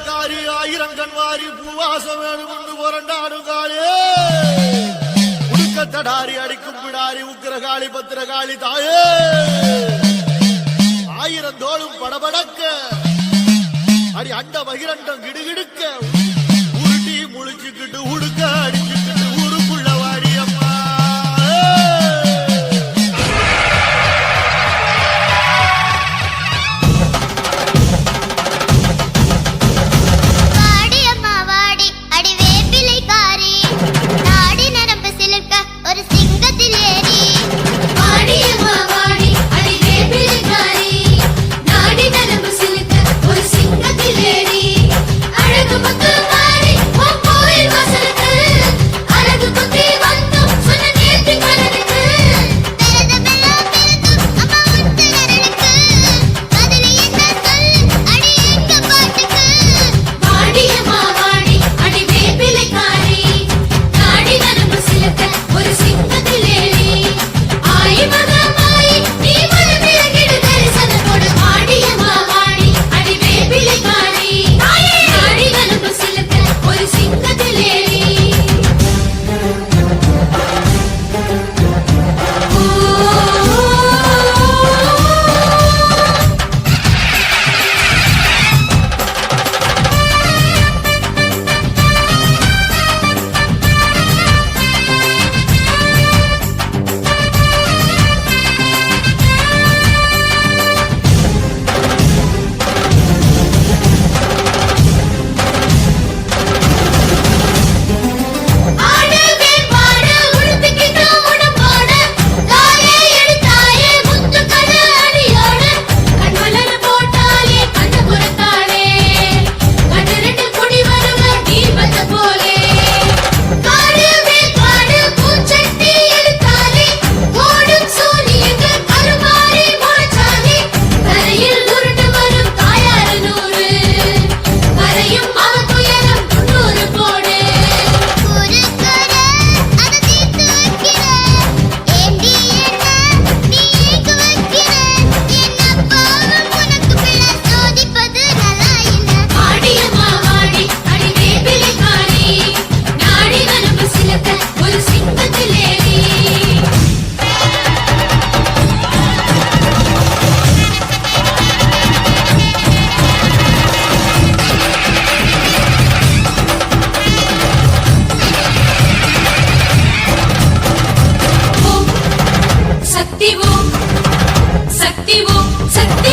வேலைக்காரி ஆயிரம் கண்வாரி பூவாசம் வேணும் கொண்டு புரண்டாடும் காலே உடுக்கத்தடாரி அடிக்கும் பிடாரி உக்கிரகாளி பத்திரகாளி தாயே. ஆயிரம் தோளும் படபடக்க. அடி அண்ட பகிரண்டம் கிடுகிடுக்க. உருட்டி முழிச்சுக்கிட்டு உடுக்க அடி sentir.